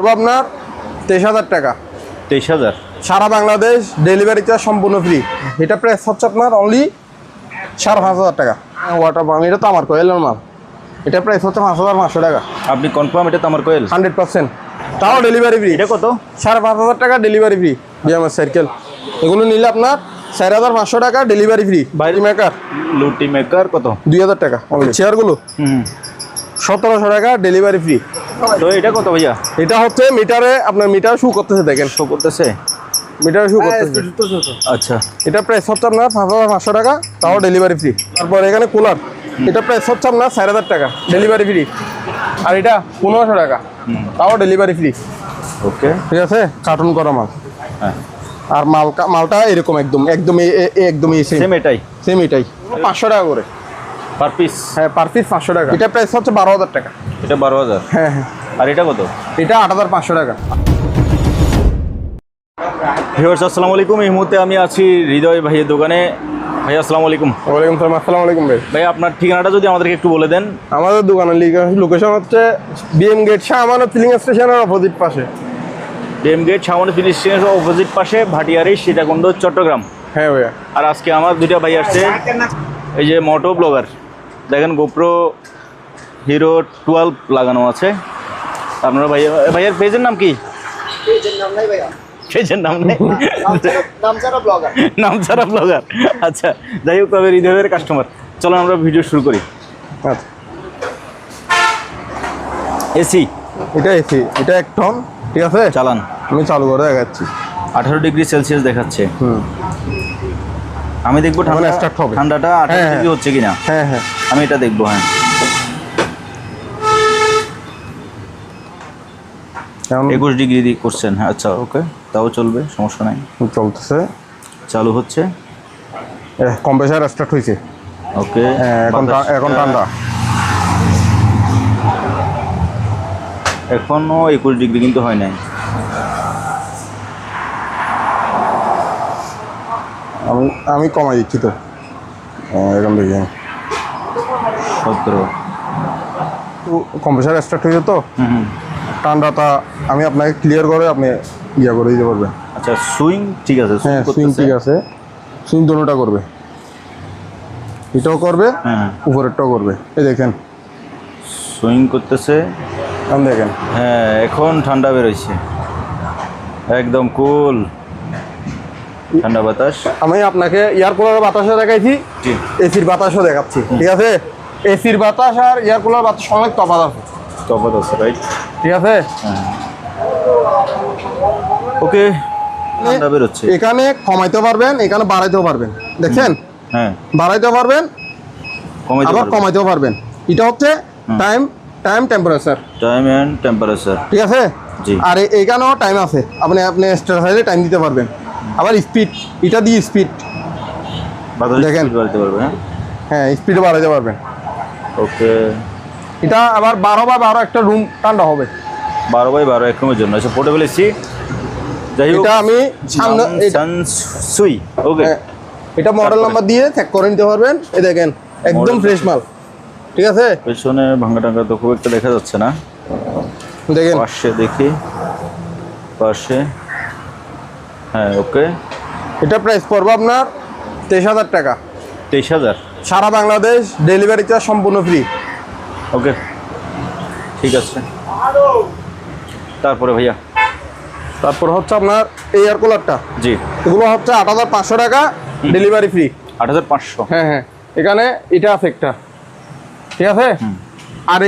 পড়ব আপনার তেইশ হাজার টাকা। তেইশ হাজার? সারা বাংলাদেশ ডেলিভারি চার্জ সম্পূর্ণ ফ্রি এটা প্রাইস হচ্ছে আপনার অনলি সাড়ে পাঁচ হাজার টাকা। ওয়াটার পাম্প এটা তো আমার কোয়েলের মাল এটা প্রাইস হচ্ছে পাঁচ হাজার পাঁচশো টাকা। আপনি কনফার্ম এটা তো আমার কোয়েল হান্ড্রেড পার্সেন্ট। তাও ডেলিভারি ফ্রি এটা কত? সাড়ে পাঁচ হাজার টাকা ডেলিভারি ফ্রি বিএমএস সাইকেল এগুলো নিলে আপনার চার হাজার পাঁচশো টাকা ডেলিভারি ফ্রি বাইরে মেকার লুটি মেকার কত? দুই হাজার টাকা। চেয়ারগুলো সতেরোশো টাকা ডেলিভারি ফ্রি তো এটা কত ভাইয়া? এটা হচ্ছে মিটারে আপনার মিটার শু করতেছে দেখেন। শো করতেছে? মিটার শু করতেছে। আচ্ছা। এটা প্রাইস হচ্ছে আপনার পাঁচ হাজার পাঁচশো টাকা তাও ডেলিভারি ফ্রি তারপর এখানে কুলার এটা প্রাইস হচ্ছে আপনার চার হাজার টাকা ডেলিভারি ফ্রি আর এটা পনেরোশো টাকা তাও ডেলিভারি ফ্রি ওকে। ঠিক আছে? কার্টুন করা মাল। হ্যাঁ। আর মাল মালটা এরকম একদম একদমই সেম সেম এটাই। সেম এটাই। পাঁচশো টাকা করে। পার পিস হ্যাঁ পার পিস পাঁচশো টাকা। এটা প্রাইস হচ্ছে বারো হাজার টাকা। এটা বারো হাজার? হ্যাঁ হ্যাঁ। আর এটা কত? এটা আট হাজার পাঁচশো টাকা। ভিউয়ার্স আসসালামু আলাইকুম। এই মুহূর্তে আমি আছি হৃদয় ভাইয়ের দোকানে। ভাই আসসালামু আলাইকুম। ওয়ালাইকুম সালাম। আসসালামু আলাইকুম ভাই। ভাই আপনার ঠিকানাটা যদি আমাদেরকে একটু বলে দেন। আমাদের দোকানের লোকেশন হচ্ছে BM gate Shah Amanat feeling স্টেশনের অপোজিট পাশে। ডেম গেট সামনে ফিনিশ স্টেশনের অপোজিট পাশে ভাটিয়ারি সীতাকুণ্ড চট্টগ্রাম। হ্যাঁ ভাইয়া। আর আজকে আমার দুইটা ভাই আসছে। এই যে মোটো ব্লগার দেখেন গোপ্রো হিরো টুয়েলভ লাগানো আছে। আপনারা ভাইয়া ভাইয়ের পেজের নাম কি? পেজের নাম নেই নাম ছাড়া ব্লগার আচ্ছা যাই হোক তবে হৃদয়ের কাস্টমার চলো আমরা ভিডিও শুরু করি। আচ্ছা এসি এটা এসি এটা এক টন ঠিক আছে? চালান। আমি চালু করে দেখাচ্ছি। আঠারো ডিগ্রি সেলসিয়াস দেখাচ্ছে। হুম। আমি দেখব ঠান্ডা start ঠান্ডাটা আঠারো হ্যাঁ, ডিগ্রি হচ্ছে কিনা। হ্যাঁ হ্যাঁ। আমি এটা দেখব হ্যাঁ। একুশ ডিগ্রি দিয়ে করছেন হ্যাঁ আচ্ছা ওকে তাও চলবে সমস্যা নাই। চলতেছে। চালু হচ্ছে? কম্প্রেসার স্টার্ট হয়েছে। ওকে। এখন এখন ঠান্ডা। এখনও একুশ ডিগ্রি কিন্তু হয় নাই। আমি আমি কমাই দিচ্ছি তো। এখন দেখি সতেরো। কম্প্রেসার স্টার্ট হয়েছে তো ঠান্ডাটা আমি আপনাকে ক্লিয়ার করে আপনি ইয়া করে দিতে পারবেন। আচ্ছা সুইং ঠিক আছে সুইং হ্যাঁ সুইং ঠিক আছে। সুইং দোনোটা করবে। এটাও করবে হ্যাঁ। উপরেরটাও করবে। এই দেখেন। সুইং করতেছে। এখন দেখেন। হ্যাঁ এখন ঠান্ডা বেরোইছে। একদম কুল। ঠান্ডা বাতাস। আমি আপনাকে এয়ার কুলারের বাতাসও দেখাইছি এসির বাতাসও দেখাচ্ছি। ঠিক আছে? এসির বাতাস আর এয়ার কুলার বাতাস অনেক তফাৎ আছে। তফাৎ আছে রাইট ঠিক আছে? ওকে। ঠান্ডা বেরোচ্ছে। এখানে কমাইতে পারবেন এখানে বাড়াইতেও পারবেন। দেখছেন? হ্যাঁ। বাড়াইতে পারবেন কমাইতে আবার কমাইতেও পারবেন। এটা হচ্ছে time time temperature time and temperature ঠিক আছে? জি। আর এ- এইখানেও টাইম আছে। আপনি আপনি এক্সট্রা সাইডে টাইম দিতে পারবেন। আবার স্পিড এটা দিয়ে স্পিড দেখেন। হ্যাঁ? হ্যাঁ স্পিডও বাড়াইতে পারবেন। ওকে। এটা আবার বারো বা বারো একটা রুম ঠান্ডা হবে। বারো বাই বারো এক রুমের জন্য। আচ্ছা পোর্টেবল এসি যাই এটা আমি সুই ওকে হ্যাঁ, এটা মডেল নাম্বার দিয়ে চেক করে নিতে পারবেন। এই দেখেন একদম ফ্রেশ মাল। ঠিক আছে? পেছনে ভাঙা টাঙ্গা তো খুব একটা দেখা যাচ্ছে না। দেখেন। পাশে দেখি। পাশে। হ্যাঁ ওকে এটা প্রাইস পড়বে আপনার তেইশ হাজার টাকা। তেইশ হাজার? সারা বাংলাদেশ ডেলিভারি চার্জ সম্পূর্ণ ফ্রি ওকে ঠিক আছে। তারপরে ভাইয়া? তারপর হচ্ছে আপনার এয়ার কুলারটা জি। এগুলো হচ্ছে আট হাজার পাঁচশো টাকা ডেলিভারি ফ্রি আট হাজার পাঁচশো। হ্যাঁ হ্যাঁ। এখানে এটা আছে একটা। ঠিক আছে? আর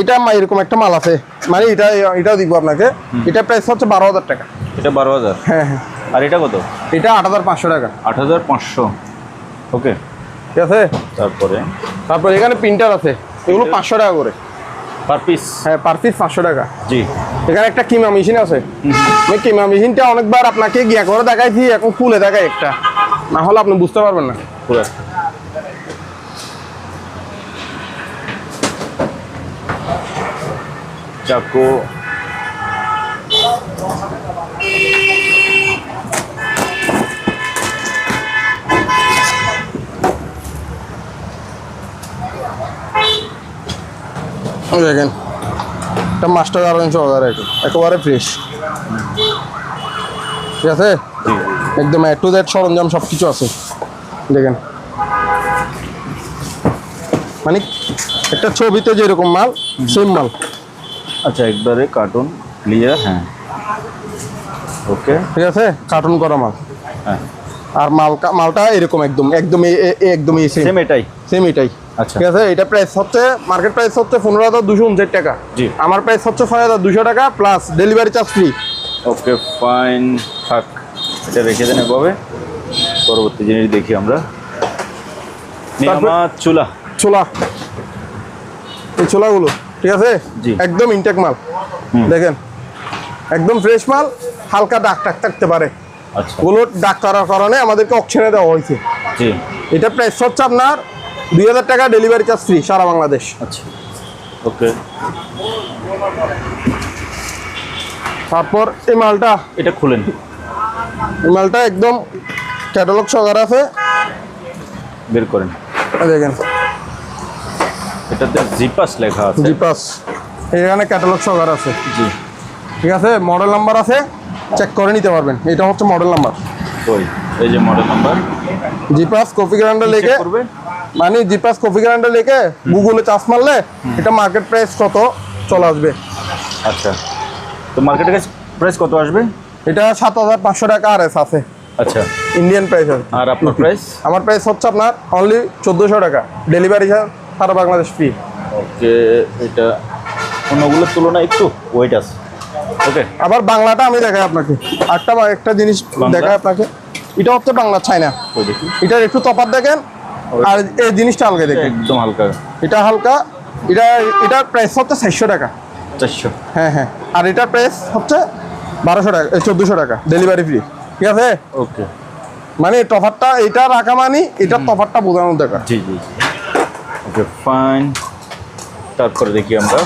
এটা এরকম একটা মাল আছে। মানে এটা এটাও দিব আপনাকে। এটা প্রাইস হচ্ছে বারো হাজার টাকা। এটা বারো হাজার? হ্যাঁ হ্যাঁ। আর এটা কত? এটা আট হাজার পাঁচশো টাকা। আট হাজার পাঁচশো। ওকে ঠিক আছে? তারপরে? তারপর এখানে প্রিন্টার আছে। এগুলো পাঁচশো টাকা করে। Per piece? হ্যাঁ পার পিস পাঁচশো টাকা। জি। এখানে একটা কিমা মেশিন আছে। কিমা মেশিনটা অনেকবার আপনাকে গিয়া করে দেখাইছি এখন খুলে দেখাই একটা। না হলে আপনি বুঝতে পারবেন না। পুরো। চাকু দেখেন এটা মাস্টার গার্মেন্টস সহকারে এটা একেবারে ফ্রেশ ঠিক আছে? একদম এ টু জেড সরঞ্জাম সব কিছু আছে। দেখেন। মানে একটা ছবিতে যেরকম মাল সেম মাল। আচ্ছা একবারে কার্টুন ক্লিয়ার হ্যাঁ। ওকে ঠিক আছে? কার্টুন করা মাল। হ্যাঁ। আর মাল মালটা এরকম একদম একদম একদম সেম সেম এটাই। সেম এটাই। ঠিক আছে? এটা প্রাইস হচ্ছে মার্কেট প্রাইস হচ্ছে পনেরো হাজার দুশো উনষাট টাকা। জি। আমার প্রাইস হচ্ছে ছয় হাজার দুশো টাকা plus delivery charge free okay fine থাক। এটা রেখে দেন এভাবে পরবর্তী জিনিস দেখি আমরা। চুলা। ছোলা এই ছোলাগুলো ঠিক আছে? জি। একদম ইনটেক মাল। দেখেন একদম ফ্রেশ মাল হালকা ডাক টাক থাকতে পারে। আচ্ছা। ওগুলো ডাক করার কারণে আমাদেরকে অপশনে দেওয়া হয়েছে। এটা প্রাইস হচ্ছে আপনার দুই হাজার টাকা ডেলিভারি চার্জ ফ্রি সারা বাংলাদেশ। আচ্ছা। ওকে। তারপর এই মালটা। এটা খুলেন। এই মালটা একদম ক্যাটালগ সহকারে আছে। বের করেন। দেখেন। এটাতে জিপাস লেখা আছে। জিপাস এখানে ক্যাটালগ সহকারে আছে। জি। ঠিক আছে মডেল নাম্বার আছে চেক করে নিতে পারবেন। এটা হচ্ছে মডেল নাম্বার ওই এই যে মডেল নাম্বার জিপাস কপি গ্রাইন্ডার লেগে চেক করবে? মানে জিপাস কফি গ্রাইন্ডার লেগে গুগলে চার্জ মারলে এটা মার্কেট প্রাইস কত চলে আসবে। আচ্ছা। তো মার্কেটে প্রাইস কত আসবে? এটা সাত হাজার পাঁচশো টাকা আর এস আছে। আচ্ছা। ইন্ডিয়ান প্রাইস আর আপনার প্রাইস আমার প্রাইস হচ্ছে আপনার অনলি চোদ্দোশো টাকা। ডেলিভারি সারা বাংলাদেশ ফ্রি ওকে এটা অন্যগুলোর তুলনায় একটু ওয়েট আছে। ওকে। আবার বাংলাটা আমি দেখাই আপনাকে। একটা বা- একটা জিনিস? দেখাই আপনাকে। এটা হচ্ছে বাংলা চাই না এটার একটু তফাৎ দেখেন। আর এই জিনিসটা এটা দেখেন। একদম হালকা। এটা হালকা এটা এটার প্রাইস হচ্ছে চারশো টাকা। চারশো। হ্যাঁ হ্যাঁ। আর এটার প্রাইস হচ্ছে বারোশো টাকা চোদ্দোশো টাকা ডেলিভারি ফ্রি ঠিক আছে? ওকে। মানে তফাতটা এটা রাখা মানে এটার তফাতটা বোঝানোর দরকার। জি জি ওকে ফাইন তারপরে দেখি আমরা।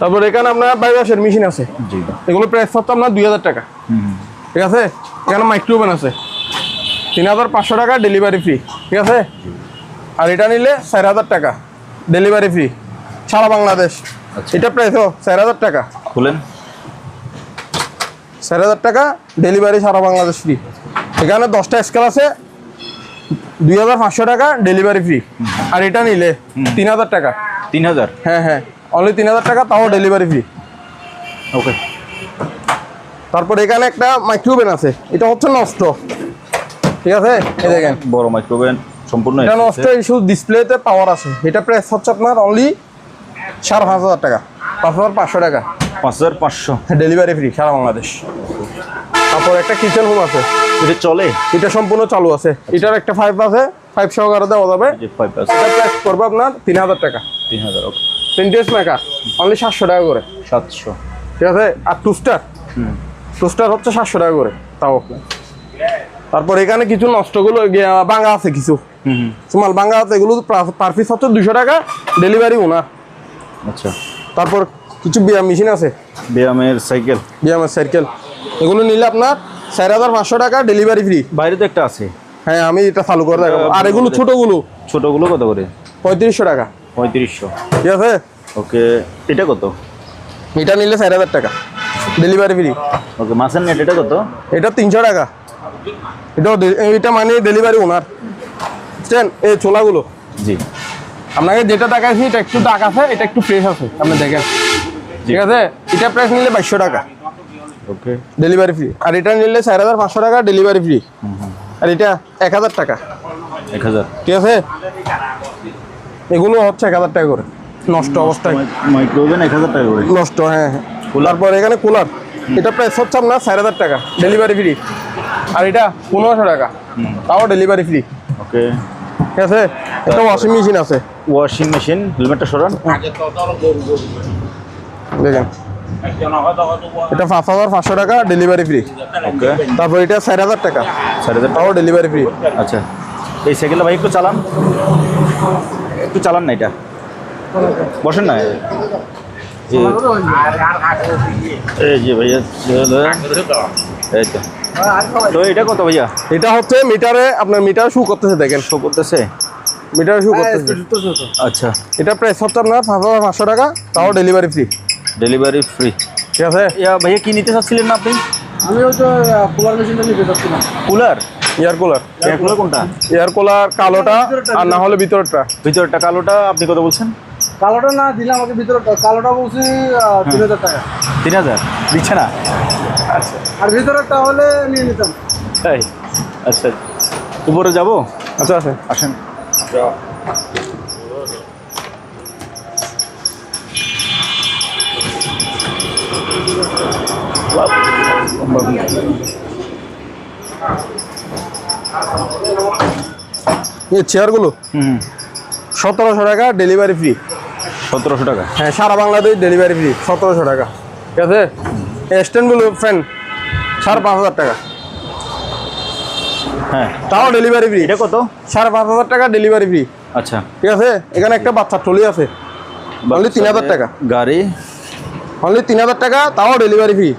তারপর এখানে আপনার বাইবাসের মেশিন আছে। জি। এগুলো প্রাইস হচ্ছে আপনার দুই হাজার টাকা। হুম ঠিক আছে? এখানে মাইক্রো ওভেন আছে। তিন হাজার পাঁচশো টাকা ডেলিভারি ফ্রি ঠিক আছে? আর এটা নিলে চার হাজার টাকা ডেলিভারি ফ্রি সারা বাংলাদেশ। আচ্ছা। এটা প্রাইস ও চার হাজার টাকা। খুলেন। চার হাজার টাকা ডেলিভারি সারা বাংলাদেশ ফ্রি এখানে দশটা স্কেল আছে দুই হাজার পাঁচশো টাকা ডেলিভারি ফ্রি আর এটা নিলে তিন হাজার টাকা। তিন হাজার? হ্যাঁ হ্যাঁ। অনলি তিন হাজার টাকা তাও ডেলিভারি ফ্রি ওকে তারপর এখানে একটা মাইক্রোওভেন আছে। এটা হচ্ছে নষ্ট। ঠিক আছে? এই দেখেন। বড় মাইক্রোওভেন সম্পূর্ণ এটা নষ্ট ইস্যু ডিসপ্লেতে পাওয়ার আছে। এটা প্রাইস হচ্ছে আপনার অনলি সাড়ে পাঁচ হাজার টাকা। পাঁচ হাজার পাঁচশো টাকা। পাঁচ হাজার পাঁচশো। ডেলিভারি ফ্রি সারা বাংলাদেশ। তারপর একটা কিচেন রুম আছে। এটা চলে? এটা সম্পূর্ণ চালু আছে। এটার একটা ফাইভ আছে। ফাইভ সহকারে দেওয়া যাবে। ফাইভ আছে। এটা প্রাইস করবে আপনার তিন হাজার টাকা। তিন হাজার ওকে সেন্টেন্স মেকার অনলি সাতশো টাকা করে। সাতশো। ঠিক আছে? আর টুস্টার হুম। টুস্টার হচ্ছে সাতশো টাকা করে তাও। তারপর এখানে কিছু নষ্টগুলো ভাঙা আছে কিছু। সুমাল ভাঙা আছে এগুলো পার পিস হচ্ছে দুশো টাকা ডেলিভারি ওনার আচ্ছা। তারপর কিছু বিয়াম মেশিন আছে। ব্যায়ামের সাইকেল বিয়ামের সাইকেল এগুলো নিলে আপনার চার হাজার পাঁচশো টাকা ডেলিভারি ফ্রি বাইরে তো একটা আছে। হ্যাঁ আমি এটা চালু করে দেখাবো। আর এগুলো ছোটোগুলো। ছোটগুলো কত করে? পঁয়ত্রিশশো টাকা। পঁয়ত্রিশশো। ঠিক আছে? ওকে এটা কত? এটা নিলে চার হাজার টাকা। ডেলিভারি ফ্রি ওকে মাসের নেট এটা কত? এটা তিনশো টাকা। এটাও ডে- এটা মানে ডেলিভারি ওনার বুঝছেন? এই ছোলাগুলো। জি। আপনাকে যেটা দেখাইছি এটা একটু দাগ আছে এটা একটু ফ্রেশ আছে। আপনি দেখেন। ঠিক আছে? এটা প্রাইস নিলে বাইশশো টাকা। ওকে ডেলিভারি ফ্রি আর এটা নিলে চার হাজার পাঁচশো টাকা ডেলিভারি ফ্রি আর এটা এক হাজার টাকা। এক হাজার। ঠিক আছে? এগুলো হচ্ছে এক হাজার টাকা করে। নষ্ট অবস্থায়। মাইক্রোওভেন এক হাজার টাকা করে। নষ্ট হ্যাঁ হ্যাঁ। তারপর এখানে কুলার। এটা প্রাইস হচ্ছে আপনার চার হাজার টাকা। ডেলিভারি ফ্রি আর এটা পনেরোশো টাকা। তাও ডেলিভারি ফ্রি ওকে। ঠিক আছে? একটা ওয়াশিং মেশিন আছে। ওয়াশিং মেশিন হেলমেটটা সরান। দেখেন। এটা পাঁচ হাজার পাঁচশো টাকা ডেলিভারি ফ্রি ওকে। তারপর এটা চার হাজার টাকা। চার হাজার টাকা তাও ডেলিভারি ফ্রি আচ্ছা। এই সাইকেলটা ভাই একটু চালান। একটু চালান না এটা। বসেন না। এই- যে ভাইয়া। এই তো। তো এটা কত ভাইয়া? এটা হচ্ছে মিটারে আপনার মিটার শু করতেছে দেখেন। শো করতেছে? মিটার শু করতেছে। আচ্ছা। এটা প্রাইস হচ্ছে আপনার পাঁচশো টাকা তাও ডেলিভারি ফ্রি ডেলিভারি ফ্রি ঠিক আছে? ইয়া ভাইয়া কি নিতে চাচ্ছিলেন না আপনি? আমি ওই তো কুলার মেশিনটা নিতে চাচ্ছিলাম। কুলার এয়ার কুলার কুলার কোনটা? এয়ার কুলার কালোটা আর না হলে ভিতরটা ভিতরটা কালোটা আপনি কত বলছেন? কালোটা না দিলে আমাকে ভিতরে কালোটা বলছি তিন হাজার টাকা। তিন হাজার? দিচ্ছে না? আচ্ছা আর ভিতরেরটা হলে নিয়ে নিতাম। তাই? আচ্ছা উপরে যাব? আচ্ছা আছে। আসেন। এই চেয়ারগুলো হুম। সতেরোশো টাকা ডেলিভারি ফ্রি সতেরোশো টাকা। হ্যাঁ সারা বাংলাদেশ ডেলিভারি ফ্রি সতেরোশো টাকা। ঠিক আছে? স্ট্যান্ডগুলো ফ্যান সাড়ে পাঁচ হাজার টাকা। হ্যাঁ। তাও ডেলিভারি ফ্রি এটা কত? সাড়ে পাঁচ হাজার টাকা ডেলিভারি ফ্রি আচ্ছা। ঠিক আছে? এখানে একটা বাচ্চা টলি আছে। Only 3000 টাকা। গাড়ি। অনলি তিন হাজার টাকা তাও ডেলিভারি ফ্রি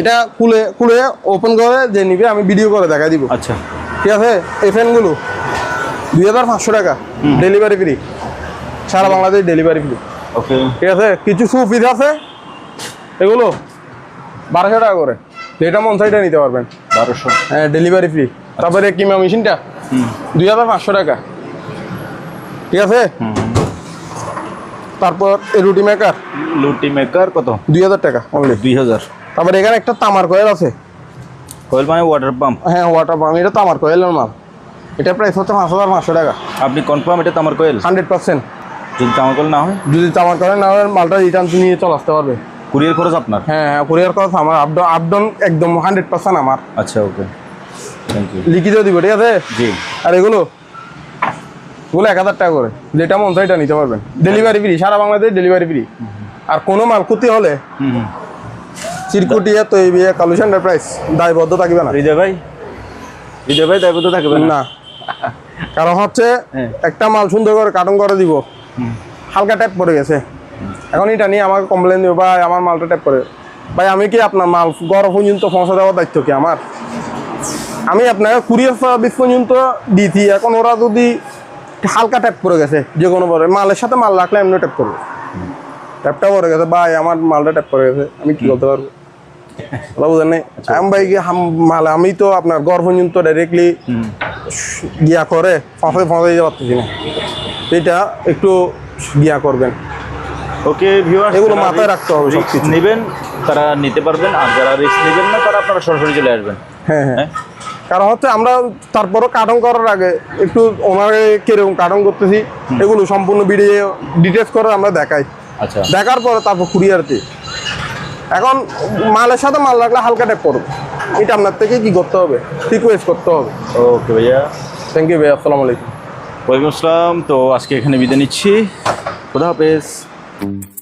এটা খুলে খুলে ওপেন করে যে নিবে আমি ভিডিও করে দেখা দিব। আচ্ছা। ঠিক আছে? এই ফ্যানগুলো দুই হাজার পাঁচশো টাকা ডেলিভারি ফ্রি সারা বাংলাদেশ ডেলিভারি ফ্রি ওকে ঠিক আছে? কিছু সুপিস আছে? এগুলো? বারোশো টাকা করে। যেটা মন সাইডে নিতে পারবেন। বারোশো। হ্যাঁ ডেলিভারি ফ্রি তারপরে কিমা মেশিনটা? দুই হাজার পাঁচশো টাকা। ঠিক আছে? তারপর রুটি মেকার রুটি মেকার কত? দুই হাজার টাকা অনলি দুই হাজার। তারপরে এখানে একটা তামার কয়েল আছে। কয়েল মানে ওয়াটার পাম্প হ্যাঁ ওয়াটার পাম্প এটা তামার কয়েলের মাল এটা প্রাইস হচ্ছে পাঁচ হাজার পাঁচশো টাকা। আপনি কনফার্ম এটা তামার কয়েল হান্ড্রেড পার্সেন্ট যদি তামার কয়েল না হয়? যদি তামার কয়েল না হয় মালটা রিটার্ন নিয়ে চলে আসতে পারবে। কুরিয়ার খরচ আপনার? হ্যাঁ হ্যাঁ কুরিয়ার খরচ আমার আপডাউন আপডাউন একদম হান্ড্রেড পার্সেন্ট আমার। আচ্ছা ওকে থ্যাংক ইউ লিখিত দিব ঠিক আছে? জি। আর এগুলো এগুলো এক হাজার টাকা করে। যেটা মন চাই এটা নিতে পারবেন। ডেলিভারি ফ্রি সারা বাংলাদেশ ডেলিভারি ফ্রি আর কোনো মাল ক্ষতি হলে চিরকুটিয়া তো এই বিয়ে কালুস এন্টারপ্রাইজ দায়বদ্ধ থাকবে না। হৃদয় ভাই? হৃদয় ভাই দায়বদ্ধ থাকবে না? কারণ হচ্ছে হ্যাঁ। একটা মাল সুন্দর করে কার্টন করে দিব। হালকা ট্যাপ পড়ে গেছে। এখন এটা নিয়ে আমাকে কমপ্লেন দিব ভাই আমার মালটা ট্যাপ করে। ভাই আমি কি আপনার মাল গড় পর্যন্ত পৌঁছে দেওয়ার দায়িত্ব কি আমার? আমি আপনাকে কুরিয়ার সার্ভিস পর্যন্ত দিছি এখন ওরা যদি হালকা ট্যাপ করে গেছে যে কোনো পরে মালের সাথে মাল রাখলে এমনি ট্যাপ করবে। ট্যাপটা পড়ে গেছে ভাই আমার মালটা ট্যাপ করে গেছে আমি কি করতে পারব? বুঝেন নাই। আমি ভাই মাল আমি তো আপনার গড় পর্যন্ত ডাইরেক্টলি গিয়া করে ফাঁসে ফাঁসে দিতে পারতেছি না। এটা একটু গিয়া করবেন। ওকে ভিউয়ার এগুলো মাথায় রাখতে হবে সবকিছু। নেবেন তারা নিতে পারবেন আর যারা রিস্ক নেবেন না তারা আপনারা সরাসরি চলে আসবেন। হ্যাঁ হ্যাঁ। হ্যাঁ? কারণ হচ্ছে আমরা তারপরও কার্টন করার আগে একটু ওনাকে কীরকম কার্টন করতেছি এগুলো সম্পূর্ণ ভিডিও ডিটেলস করে আমরা দেখাই। আচ্ছা। দেখার পরে তারপর কুরিয়ারতে এখন মালের সাথে মাল রাখলে হালকা ট্যাপ করবে এটা আপনার থেকে কি করতে হবে? রিকোয়েস্ট করতে হবে। ওকে ভাইয়া। থ্যাংক ইউ ভাই আসসালামু আলাইকুম। ওয়ালাইকুম আসসালাম। তো আজকে এখানে বিদায় নিচ্ছি। খুদা হাফেজ। Mm-hmm.